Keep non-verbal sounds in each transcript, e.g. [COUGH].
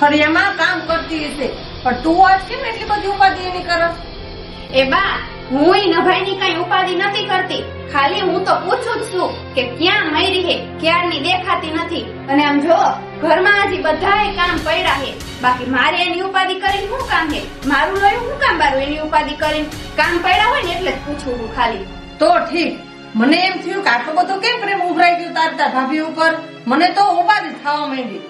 દીકરી એમાં કામ કરતી હશે. પણ તું આજ કેમ એટલી બધી ઉપાધિ એની કરસ એ બા હું નભાઈની કઈ ઉપાધિ નથી કરતી. ખાલી હું તો પૂછું જ છું કે ક્યાં મયરી હે ક્યારની દેખાતી નથી. અને આમ જો ઘરમાં હજી બધાય કામ પડ્યા હે. બાકી મારે એની ઉપાધિ કરીને શું કામ હે? મારું લોયું શું કામ બારું એની ઉપાધિ કરીને? કામ પડ્યા હોય ને એટલે જ પૂછું હું ખાલી. તો ઠીક. મને એમ થયું કે આટલો બધો કેમ પ્રેમ ઉભરાઈ ગયો તાર તાર ભાભી ઉપર? મને તો ઉપાધિ થવા માંડી.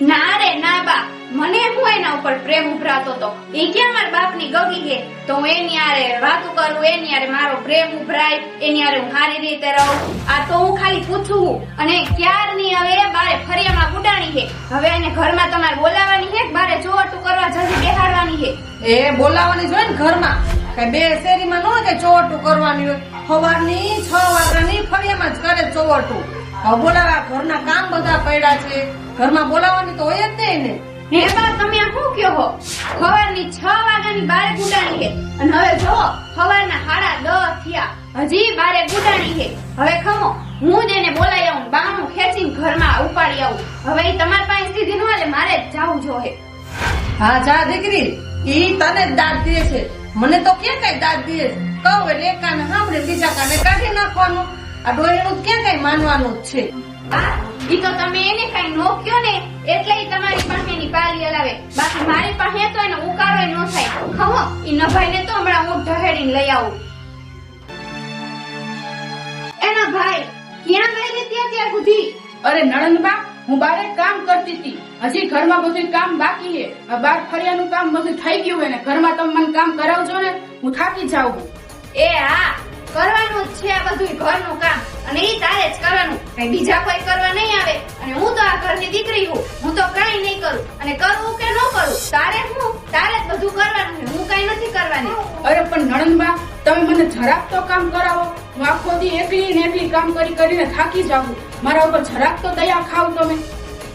ના રે, ના બા. મને હું એના ઉપર પ્રેમ ઉભરાતો તો? એ ક્યાં મારા બાપની ગગી હે તો હું એની હારે વાતું કરું, એની હારે મારો પ્રેમ ઉભરાય, એની હારે હું સારી રીતે રહું. આ તો હું ખાલી પૂછું અને અને ક્યારની હવે બારે ફરિયામાં ગુડાણી છે? હવે એને ઘરમાં તમારે બોલાવવાની છે બારે ચોવટું કરવા જલ્દી બેહાડવાની છે? એ બોલાવાની જોઈએ ને ઘરમાં. કઈ બે શેરીમાં ન હોય કે ચોવટું કરવાની હોય. સવારની છ વાગ્યાની ફરિયામાં જ કરે ચોવટું બોલાવા ઘરના કામ બધા પડ્યા છે. ઘરમાં બોલાવવાની તો હોય જ નહીં ને હે બા તમે આ શું કયો હો? સવારની છ વાગ્યાની બારે ગુડાણી છે. અને હવે જો સવારના સાડા દસ થયા. હજી બારે ગુડાણી છે. હવે ખમો હું જ એને બોલાઈ આવું બાનું ખેંચીને ઘરમાં ઉપાડી આવું. હવે એ તમારી પાસે સીધી ન એટલે મારે જ જાવું જોહે હા. જા દીકરી. ઈ તને જ દાદ દે છે. મને તો ક્યાં કઈ દાદ દે કહું એટલે એક કાને સાંભળે બીજા કાને કાઢી નાખવાનું. આ ડોહીનું ક્યાં કઈ માનવાનું જ છે? ઈ તો તમે એને કઈ નો કયો ને એટલે ઈ તમારી પાસે એની પાલી હલાવે. બાકી મારી પાસે તો એને ઉકારો ન થાય. ખમો ઈ નભાઈને તો હમણાં હું ઢહેડીને લઈ આવું. એના ભાઈ ક્યાં ગઈ ને ત્યાં ત્યાં સુધી? અરે નણંદબા હું બારે કામ કરતી હતી. હજી ઘરમાં બધું કામ બાકી છે. આ બાર ફર્યાનું કામ બધું થઈ ગયું હોય ને ઘરમાં તમે મને કામ કરાવજો ને હું થાકી જાઉં. એ હા કરવાનું જ છે આ બધું ઘરનું કામ. અને એ તારે જ કરવાનું. કઈ બીજા કોઈ કરવા નહીં આવે. અને હું તો આ ઘરની દીકરી હું. હું તો કઈ નહીં કરું. અને કરવું કે ન કરું તારે હું તારે જ બધું કરવાનું છે. હું કઈ નથી કરવાની. અરે પણ નણંદબા તમે મને જરાક તો કામ કરાવો. હું આખો દી એકલી ને એકલી કામ કરી કરીને થાકી જાઉં. મારા ઉપર જરાક તો દયા ખાવ તમે.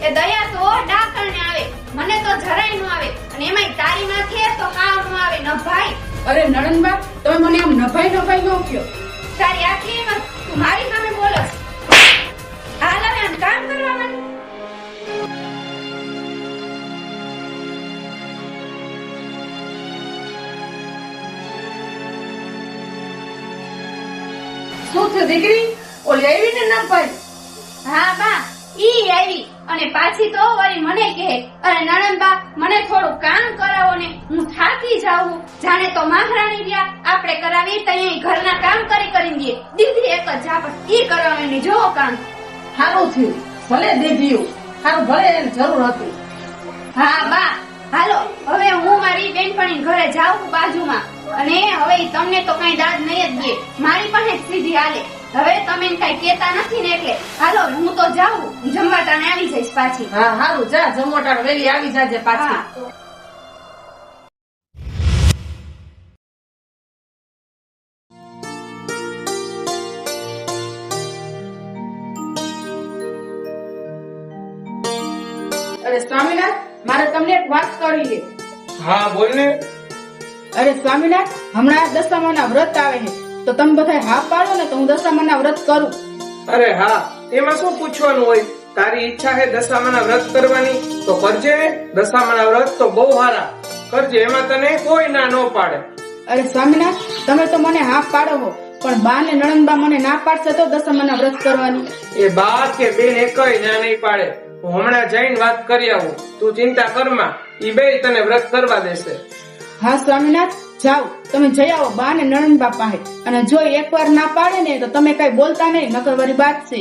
એ દયા તો ડાકણને આવે. મને તો જરાય ન આવે. અને એમાંય તારી નાખે તો હાવ ન આવે. ન ભાઈ. અરે નણંદબા તમે મને આમ નભાઈ નભાઈ નો કયો? તારી આટલી હિંમત તું મારી સામે બોલસ. હાલ હવે આમ કામ કરવા મને શું થયું દીકરી? ઓલી આવી ને ના ભાઈ હા બા ઈ આવી અને પાછી તો વળી મને કહે અરે નણંદબા મને થોડું કામ કરાવો ને હું થાકી જાઉં. જાણે તો મહારાણી રહ્યા આપણે કરાવી તઈ ઘરના કામ કરી કરી દઈએ. દીદી એક જ જાપટ ઈ કરવાનું જોવો કામ. સારું થયું. ભલે દીધીયું સારું ભલે એને જરૂર હતી. હા બા હાલો હવે હું મારી બેનપણી ઘરે જાઉં બાજુમાં. અને હવે તમને તો કઈ દાદ નહીં જ દે. મારી પાસે સીધી હાલે. હવે તમે કઈ કેતા નથી ને એટલે હાલો હું તો જાઉં જમવા ટાણે આવી જઈશ પાછી. હા હારું જા જમોટાણ વેલી આવી જાજે પાછી. અરે સ્વામિનાથ મારે તમને એક વાત કરવી છે. હા બોલ ને. અરે સ્વામિનાથ હમણાં દશામાના વ્રત આવે છે. તો તમે બધા હા પાડો ને તો હું દશામાના વ્રત કરું. અરે હા એમાં શું પૂછવાનું હોય? તારી ઈચ્છા છે દશામાના વ્રત કરવાની? તો કરજે દશામાના વ્રત તો બહુ સારા. કરજે એમાં તને કોઈ ના ન પાડે. અરે સ્વામીના તમે તો મને હા પાડો હો પણ બા ને નણંદબા મને ના પાડશે તો દશામાના વ્રત કરવાની. એ બા કે બેન એકય ના નહીં પાડે. હું હમણાં જઈને વાત કરી આવું. તું ચિંતા કરમાં ઈ બે તને વ્રત કરવા દેશે. હા સ્વામિનાથ જાઓ. તમે જઈ આવો બા ને નણંદબા પાસે અને જો એકવાર ના પાડે ને તો તમે કઈ બોલતા નહીં નકર વારી વાત છે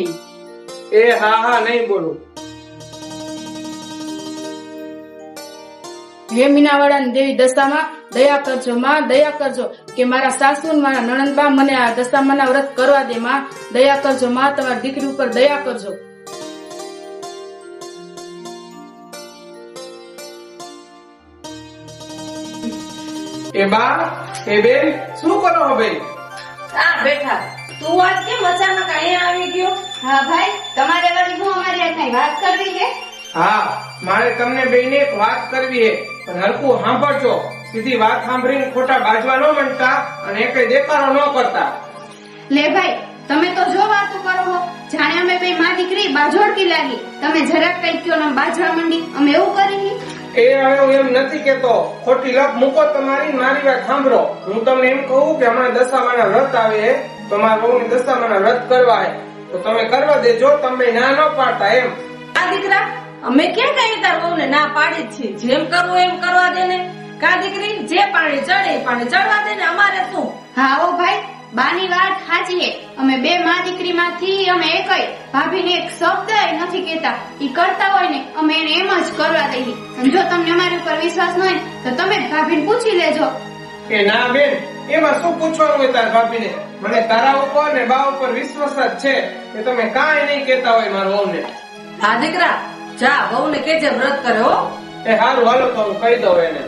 એ હા હા નહીં બોલું. હે મીનાવાળા દેવી દશામાં દયા કરજો માં દયા કરજો કે મારા સાસુ ને મારા નણંદબા મને આ દશામાના વ્રત કરવા દે માં. દયા કરજો માં તમારી દીકરી ઉપર દયા કરજો. એ બા એ બેન શું કરો હવે આ બેઠા. તું આજ કેમ અચાનક અહીંયા આવી ગયો? હા ભાઈ તમારે વાળી હું અમારી હાથે વાત કરવી છે? હા મારે તમને બેને એક વાત કરવી છે. પણ હરકું સાંભળજો. સીધી વાત સાંભળીને ખોટા બાજવા ન બનતા અને એક દેખાડો ન કરતા. લે ભાઈ તમે તો જો વાતો કરો હો. જાણે અમે બે માં દીકરી બાજોડતી લાગી. તમે જરાક કઈ કયો ને બાજવા માંડી. અમે એવું કરી એ હવે હું એમ નથી કેતો. ખોટી લપ મૂકો તમારી મારી વાત સાંભળો. હું તમને એમ કહું કે હમણાં દશામાના વ્રત આવે છે, તો મારા બહુ દશામાના વ્રત કરવા તો તમે કરવા દેજો તમે ના ન પાડતા એમ. આ દીકરા અમે ક્યાં કઈ તાર વહુને ના પાડી જ છીએ? જેમ કરવું એમ કરવા દે ને કા દીકરી જે પાણી ચડે એ પાણી ચડવા દે ને અમારે શું? હા ઓ ભાઈ બાની વાત સાચી હે. અમે બે માં દીકરી માંથી અમે એકય. ભાભીને એક શબ્દ નથી કેતા ઈ કરતા હોય ને અમે એને એમ જ કરવા દઈએ. સમજો તમને અમારી ઉપર વિશ્વાસ ન હોય તો તમે જ ભાભીને પૂછી લેજો. કે ના બેન એમાં શું પૂછવાનું હોય તાર ભાભીને? મને તારા ઉપર ને બા ઉપર વિશ્વાસ જ છે કે તમે કાંઈ નહીં કેતા હોય મારા વહુને. હા દીકરા જા વહુને કેજે વ્રત કરે હો. એ હારું હાલો તો હું કહી દઉં એને.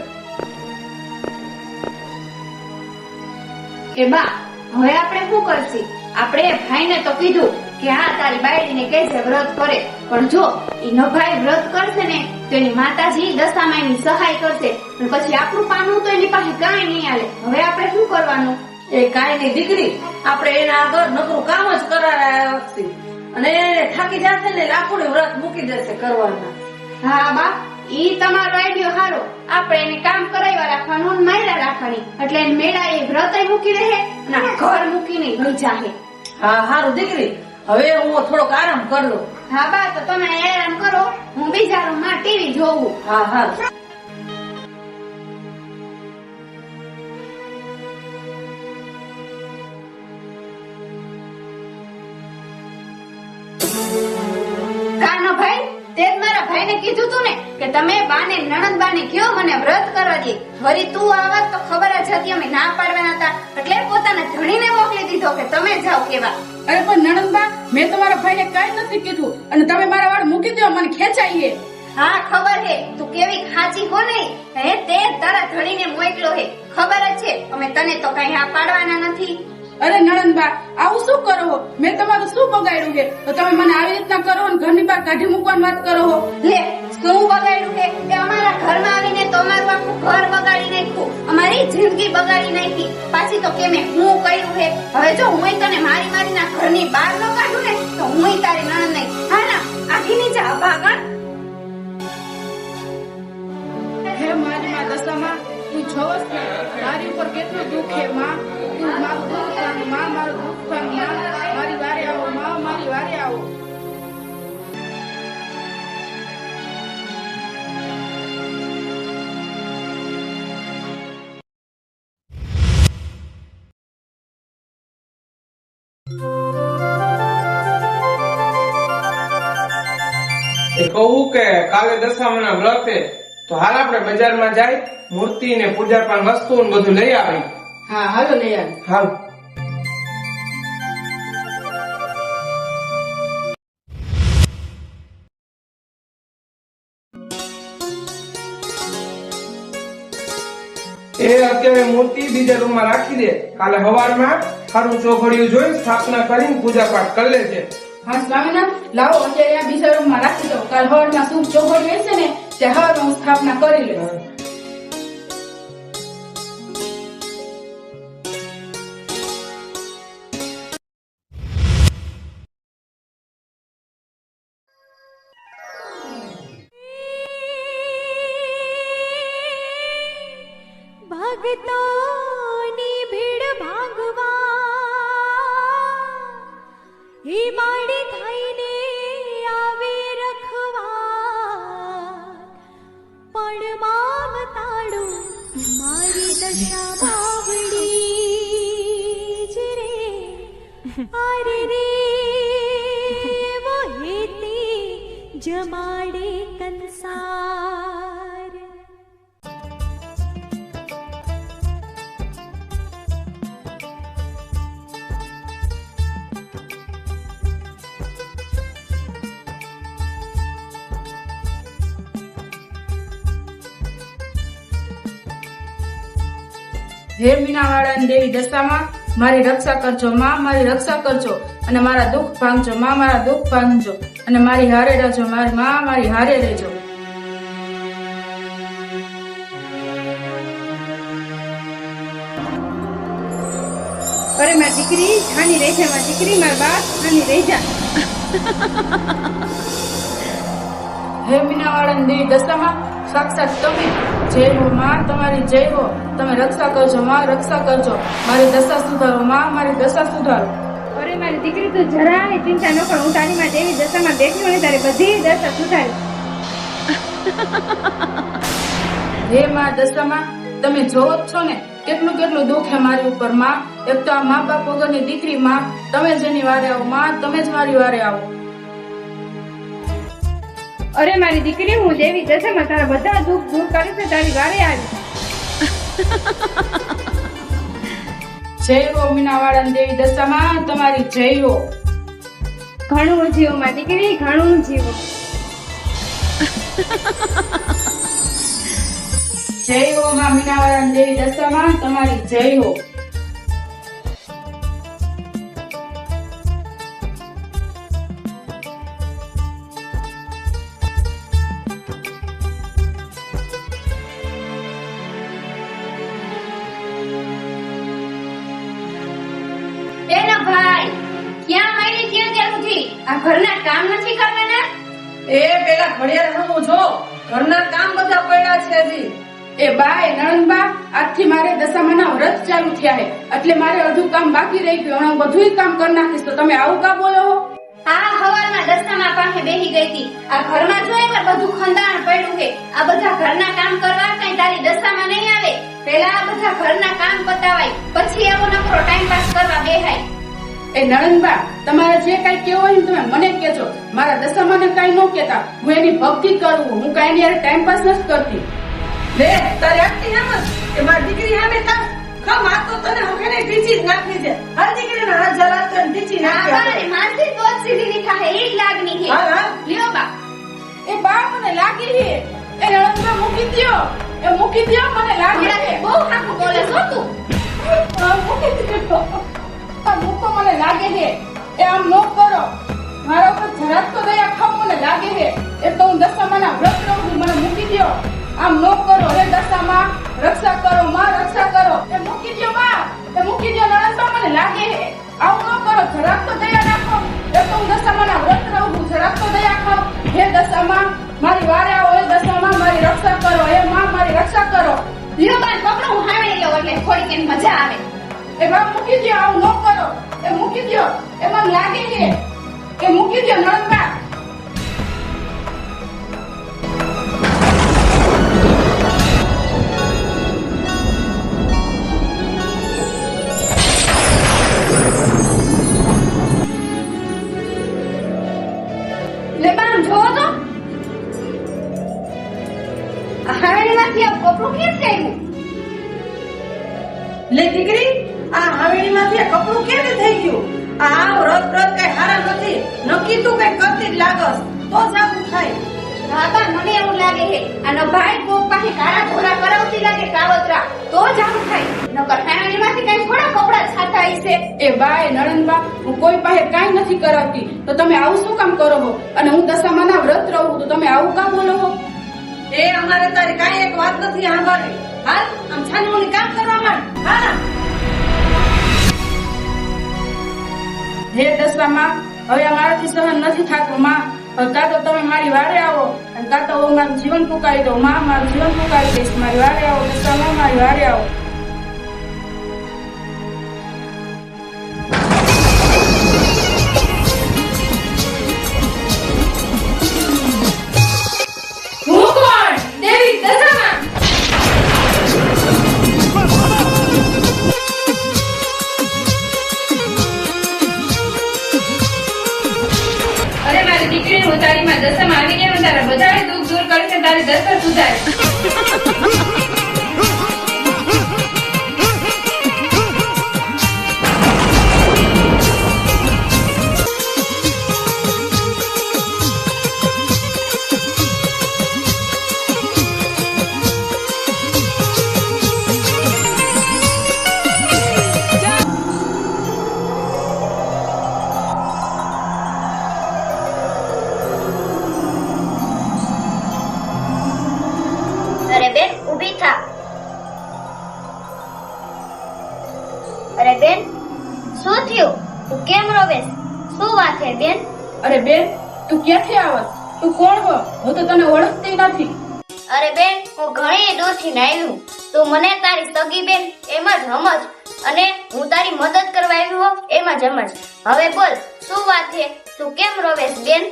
એ બા હવે આપણે શું કરશી? આપણે એ ભાઈને તો કીધું કે હા તારી બાયડીને કહેશે વ્રત કરે. પણ જો ઈ નભાઈ વ્રત કરશે ને તો એની માતાજી દશામાની સહાય કરશે. પણ પછી આપણું પાનું તો એની પાસે કાંઈ નહીં આલે હવે આપણે શું કરવાનું? એ કાંઈ ની દીકરી. આપણે એના આગળ નકરું કામ જ કરાવશે અને થાકી જશે ને લાખોની વ્રત મૂકી દેશે કરવાના. હા બા. ઈ તમારો આઈડિયો હારો. આપણે એને કામ કરાવ્યા રાખવાનું અને માર્યા રાખવાની. એટલે એને મેળા એ વ્રત મૂકી રહે અને ઘર મૂકીને વહી જાહે. હા હારું દીકરી. હવે હું થોડોક આરામ કરી લઉં. હા બા તો તમે આરામ કરો. હું બીજા રૂમમાં ટીવી જોઉં હા હારું કીધું તું ને કે તમે બાને નણંદ બાને કયો મને વ્રત કરવા દે વળી તું આવત તો ખબર જ હતી અમે ના પાડવાના હતા. એટલે પોતાના ધણીને મોકલી દીધો કે તમે જાઓ કેવા અરે પણ નણંદબા મેં તમારા ભાઈને કઈ નથી કીધું. અને તમે મારા વાળ મૂકી દો મને ખેંચાઈએ. હા ખબર હે. તું કેવી ખાચી હો ને? હે તે તારા ધણીને મોકલો હે. ખબર જ છે. અમે તને તો કઈ હા પાડવાના નથી. અરે નણંદબા આવું શું કરો હો? મેં તમારું શું બગાડ્યું છે તો તમે મને આવી રીતના કરો અને ઘરની બહાર કાઢી મૂકવાની વાત કરો હો. લે શું બગાડ્યું છે કે અમારા ઘરમાં આવીને તમારું આખું ઘર બગાડી નાખ્યું. અમારી જિંદગી બગાડી નાખી. પાછી તો કેમે હું કર્યું છે હવે જો હું તને મારી મારીના ઘરની બહાર ન કાઢું ને તો હું તારી નણંદ નહીં. હા ના આખી નીચે ભાગણ હે મારી માં દશામાં જોવસ ને મારી ઉપર કેટલું દુઃખ એ કહું કે કાલે દશામાના વ્રત છે તો હાલ આપણે બજારમાં જાય મૂર્તિ ને પૂજા પાન વસ્તુ ને બધું લઈ આવી હા હાલો લઈ આવી હાલ એ અત્યારે મૂર્તિ બીજા રૂમમાં રાખી દે કાલે સવારમાં સારું ચોઘડિયું જોઈ સ્થાપના કરીને પૂજા પાઠ કરી લેજે હા સ્વામિનાથ લાવો અત્યારે આ બીજા રૂમમાં રાખી દો કાલ હવારમાં શુભ ચોખડ બેસે ને ત્યાં હવારમાં હું સ્થાપના કરી લઈશ અરે રે મોહેતી જમાડે કંસાર હે મીનાવાળા દેવી દશામાં મારી રક્ષા કરજો માં મારી રક્ષા કરજો અને મારા દુઃખ ભાંગજો માં મારા દુઃખ ભાંગજો અને મારી હારે રહેજો મારી માં મારી હારે રહેજો. અરે મારી દીકરી છાની રહી જા મારી દીકરી મારા બાપ ખાની રહી જા. [LAUGHS] હે મીનાવાળા દેવી દશામાં? સાક્ષાત તમે જય હો માં તમારી જય હો તમે રક્ષા કરજો માં રક્ષા કરજો. મારી દશા સુધારો માં મારી દશા સુધારો. અરે મારી દીકરી તું જરાય ચિંતા ન કર. હું તારી માં દેવી દશામાં બેઠી હોય તારે બધી દશા સુધારી. હે માં દશામાં તમે જોવો જ છો ને કેટલું કેટલું દુઃખ હે મારી ઉપરમાં. એક તો આ મા બાપ વગરની દીકરી માં. તમે જેની વારે આવો માં તમે જ મારી વારે આવો. અરે મારી દીકરી હું દેવી દશામાં તારા બધા દુઃખ દૂર કરી છે તારી વારે આવી. [LAUGHS] જય હો મીનાવાળા દેવી દશામાં તમારી જય હો. ઘણું જીવો માં દીકરી ઘણું જીવો. જય હો માં મીનાવાળા દેવી દશામાં તમારી જય હો. આ ઘરના કામ નથી કરવાના? એ પેલા ઘડિયાળ હમું જો. ઘરના કામ બધા પડ્યા છે હજી. એ બા એ નણંદબા આજથી મારે દશામાના વ્રત ચાલુ થયા છે. એટલે મારે અડધું કામ બાકી રહી ગયું. હું બધુંય કામ કરી નાખીશ. તો તમે આવું કા બોલો? આ હવારમાં દશામાં પાસે બેહી ગઈ હતી. આ ઘરમાં જો પણ બધું ખંડાણ પડ્યું છે. આ બધા ઘરના કામ કરવા કઈ તારી દશામાં નહીં આવે? પેલા આ બધા ઘરના કામ પતાવાય. પછી એવો નકરો ટાઈમ પાસ કરવા બેહાય. એ નણંદબા તમારે જે કઈ કેવું હોય ને તમે મને કેજો મારા દશામાને કઈ ન કેતા હું એની ભક્તિ કરું હું કઈ ની ટાઈમ પાસ નથી કરતી. લે તારે આખી એમ જ. કે મારી દીકરી હામે તા ખમ આ તો તને હકેને ટીચી જ નાખી છે. હર દીકરીને હાથ જલાતો ને ટીચી નાખી બાને આપણે. તો સીધી દીખા થાય એ લાગની લાગણી છે. હાલ. લ્યો બા. એ બા મને લાગી હે એ નણંદબા મૂકી દ્યો. એ મૂકી દ્યો મને લાગી હે બહુ હાકું બોલે છો તું. મૂકી દ્યો. આ તો મને લાગે છે. એ આમ ન કરો. મારા ઉપર જરાક તો દયા ખાવ મને લાગે છે. એ તો હું દશામાના વ્રત રહું છું. મને મૂકી દો આમ ન કરો. હે દશામાં, રક્ષા કરો. માં, રક્ષા કરો. એ મૂકી દ્યો માં એ મૂકી દો નણંદબા મને લાગે છે. આવું ન કરો. જરાક તો દયા રાખો. એ તો હું દશામાના વ્રત રહું છું. જરાક તો દયા ખાવ. હે દશામાં, મારી વારે આવો. હે દશામાં, મારી રક્ષા કરો. હે માં, મારી રક્ષા કરો. ધીરો બા પકડો. હું લઉં એટલે થોડીક એની મજા આવે. એ બા મૂકી દો આવું ન કરો. એ મૂકી દો એમાં લાગે છે એ મૂકી દો બા આમ આ કપડું ક્યાંથી આવ્યું લે, દીકરી. આ હવેલીમાંથી કપડું કેમ થઈ ગયું? આ વ્રત વ્રત કઈ હારા નથી. નક્કી તું કઈ કરતી જ લાગસ. તો જ આવું થાય. બાબા મને એવું લાગે છે આનો ભાઈ કોક પાસે કાળા ધોરા કરાવતી લાગે કાવતરા. તો જ આવું થાય. નકર હાવડીમાંથી કઈ થોડા કપડા છાતા હશે. એ ભાઈ એ નણંદબા હું કોઈ પાસે કાંઈ નથી કરાવતી. તો તમે આવું શું કામ કરો છો અને હું દશામાના વ્રત રહું તો તમે આવું કામ બોલો છો એ અમારે તારી કાંઈ એક વાત નથી સાંભળવી. હાલ આમ છાનમુની કામ કરવા માંડ. હા હે દશામાં, હવે મારાથી સહન નથી થતું, માં. કાં તો તમે મારી વારે આવો, અને કાં તો હું મારું જીવન પુકારી દઉં. માં, મારું જીવન પુકારી દઈશ. મારી વારે આવો, દશામાં મારી વારે આવો. અરે મારી દીકરી માં દશામાં આવી ગયા તારા બધા દુઃખ દૂર કરશે તારી દશા સુધારે ઊભી બેન શું થયું? તું કેમ રોવેશ શું વાત છે બેન? અરે બેન તું ક્યાંથી આવસ? તું કોણ હો? હું તો તને ઓળખતી નથી. અરે બેન હું ઘણી દૂરથી આવ્યું તું મને તારી સગી બેન એમ જ સમજ અને હું તારી મદદ કરવા આવ્યું હો એમ જ સમજ હવે બોલ શું વાત છે? તું કેમ રોવેશ બેન?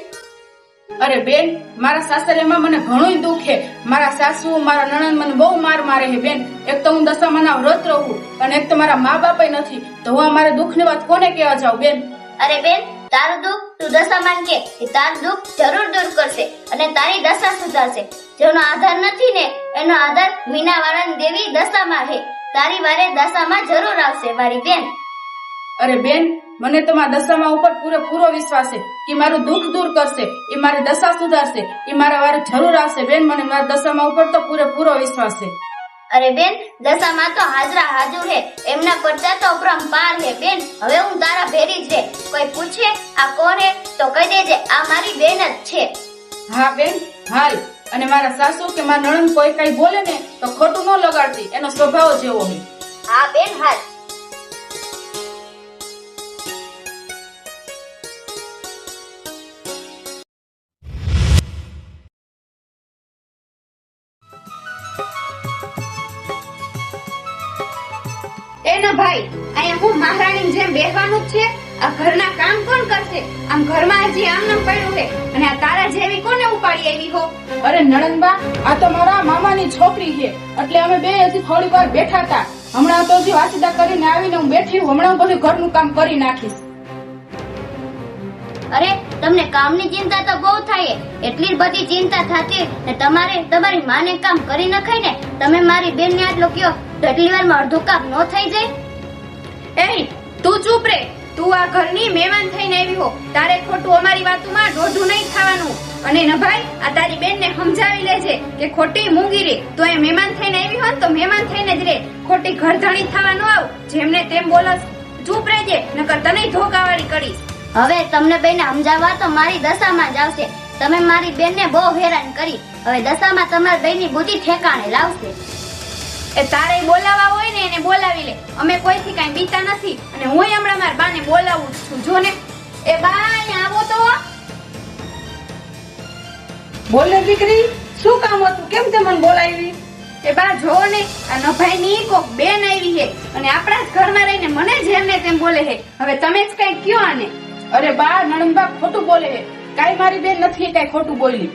અરે બેન મારા સાસરિયામાં મને ઘણું દુઃખ મારા સાસુ મારા નણંદ મને બહુ માર મારે છે બેન. એક તો હું દશામાના વ્રત રહું અને એક તો મારા મા બાપે નથી. તો હું મારા દુઃખની વાત કોને કહેવા જાઉં બેન? અરે બેન તારું દુઃખ તું દશામાન કે. તારું દુઃખ જરૂર દૂર કરશે અને તારી દશા સુધારશે. જેનો આધાર નથી ને એનો આધાર મીનાવાળાની દેવી દશામાં છે. તારી વારે દશામાં જરૂર આવશે મારી બેન. અરે બેન મને તો મારા દશામાં ઉપર પૂરેપૂરો વિશ્વાસ છે કે મારું દુઃખ દૂર કરશે એ મારી દશા સુધારશે એ મારા વારે જરૂર આવશે. બેન મને મારા દશામાં ઉપર તો પૂરેપૂરો વિશ્વાસ છે. અરે બેન દશામાં તો હાજરા હાજર હે એમના પરચા તો અપરંપાર હે. બેન હવે હું તારા ભેરી જ રે કોઈ પૂછે આ કોણ હે? તો કહી દેજે આ મારી બેન જ છે. હા બેન હાલ. અને મારા સાસુ કે મારા નણંદ કોઈ કઈ બોલે ને તો ખોટું ન લગાડતી એનો સ્વભાવ જેવો હે. હા બેન હાલ. અરે નણંદબા આ તો મારા મામાની છોકરી છે. એટલે અમે બે હજી થોડી વાર બેઠા હતા. હમણાં તો હજી વાસીદા કરીને આવીને હું બેઠી છું. હમણાં બધું ઘરનું કામ કરી નાખીશ. અરે તમને કામની ચિંતા તો બહુ થાય. એટલી બધી ચિંતા થતી ને તમારે તમારી માને કામ કરી નખાય ને તમે મારી બેન ને આટલો કયો? એટલી વારમાં અડધું કામ ન થઈ જાય? એ તું ચૂપ રે. તું આ ઘરની મહેમાન થઈને આવી હો. તારે ખોટું અમારી વાતોમાં દોઢું નહીં ખાવાનું. અને ન ભાઈ આ તારી બેનને સમજાવી લેજે કે ખોટી મૂંગી રે. તો એ મહેમાન થઈને આવી હોય તો મહેમાન થઈને જ રે. ખોટી ઘરધણી થવા ન આવ. જેમને તેમ બોલસ ચૂપ રહેજે નકર તને ધોકાવાળી કરીશ. હવે તમને બેને સમજાવવા તો મારી દશામાં જ આવશે. તમે મારી બેનને બહુ હેરાન કરી. હવે દશામાં તમારી બેનની બુદ્ધિ ઠેકાણે લાવશે. એ તારે બોલાવા હોય ને એને બોલાવી લે. અમે કોઈથી કાંઈ બીતા નથી. અને હું હમણાં બોલાવું છું. જો ને, એ બા આવો તો. બોલે દીકરી, શું કામ હતું? કેમ તે મને બોલાવી? એ બા, જો ને, આ નભાઈ ની કોક બેન આવી છે. અને આપણા જ ઘરમાં રહીને મને જેમ ને તેમ બોલે છે. હવે તમે જ કઈ કયો આને? અરે બા નણંદબા ખોટું બોલે છે. કાંઈ મારી બેન નથી કાંઈ ખોટું બોલી.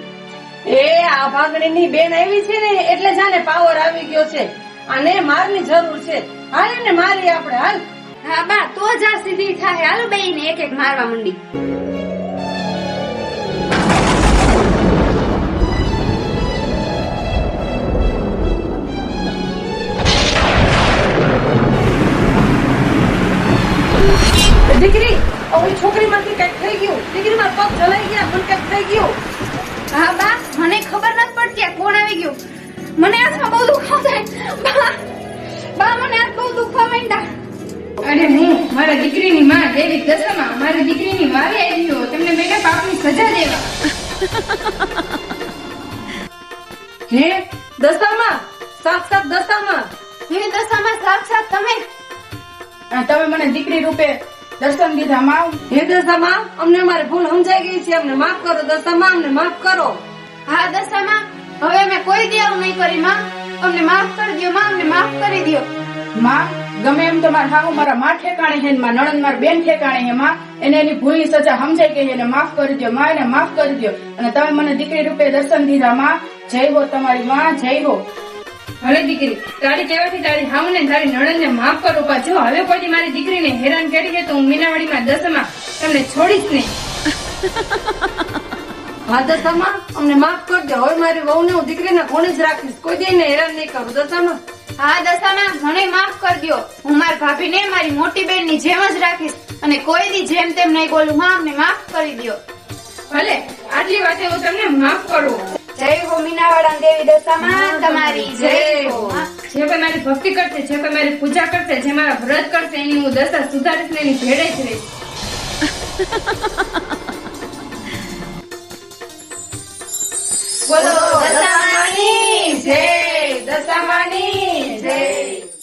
એ, આ ભાગણીની બેન આવી છે ને, એટલે જાને પાવર આવી ગયો છે. અને મારની જરૂર છે. હાલ ને મારી આપણે, હાલ. હા બા તો જ આ સીધી થાય. હાલો બેન એક એક મારવા મંડી. દીકરી ઓલી છોકરી માંથી કંઈક થઈ ગયું. દીકરી મારા પગ જલાઈ ગયા મને કંઈક થઈ ગયું. હા બા મને ખબર નથી પડતી આ કોણ આવી ગયું. મને હાથમાં બહુ દુખાવ થાય. બા બા મને હાથ બહુ દુખાવ માંડ્યા. અને હું મારા દીકરીની માં દેવી દશામાં મારી દીકરીની વારે આવી હો તમને મેડમ પાપની સજા દેવા. [LAUGHS] હે? દશામાં? સાક્ષાત દશામાં? હે દશામાં સાક્ષાત તમે? તમે મને દીકરી રૂપે દર્શન દીધા માવ? હે દશામાં? અમને અમારી ભૂલ સમજાઈ ગઈ છે અમને માફ કરો દશામાં અમને માફ કરો. હા દશામાં? હવે અમે કોઈ દી નહીં કરી માં. અમને માફ કરી દો માં અમને માફ કરી દો માં ગમે એમ તો મારા હાહુ મારા માં ઠેકાણે હે માં નણંદ મારા બેન ઠેકાણે હે માં. એને એની ભૂલની સજા સમજાઈ ગઈ એને માફ કરી દો માં એને માફ કરી દો અને તમે મને દીકરી રૂપે દર્શન દીધા માં. જય હો તમારી માં જય હો. હવે દીકરી તારી કહેવાથી તારી હાઉ ને તારી નણંદને માફ કરો પા. જો હવે પછી મારી દીકરીને હેરાન કરી છે તો હું મીનાવાડીમાં દસમા તમને છોડીશ નહીં. [LAUGHS] હા દસમા? અમને માફ કરજો. હવે મારી વહુ ને હું દીકરીના કોને જ રાખીશ. કોઈ દઈને હેરાન નહીં કરું. દશામાં હા દશાના મને માફ કરજો. હું મારી ભાભીને મારી મોટી બેનની જેમ જ રાખીશ અને કોઈની જેમ તેમ નહીં બોલું. માં અમને માફ કરી દો ભલે આટલી વાતે હું તમને માફ કરું. જય હો મીનાવાળા દેવી દશામાં. તમારી જય હો. જે કોઈ મારી ભક્તિ કરશે જે કોઈ મારી પૂજા કરશે જે મારા વ્રત કરશે એની હું દશા સુધારીશ ને એની ભેળે જ રહીશ. બોલો દશામાની જય દશામાની praise.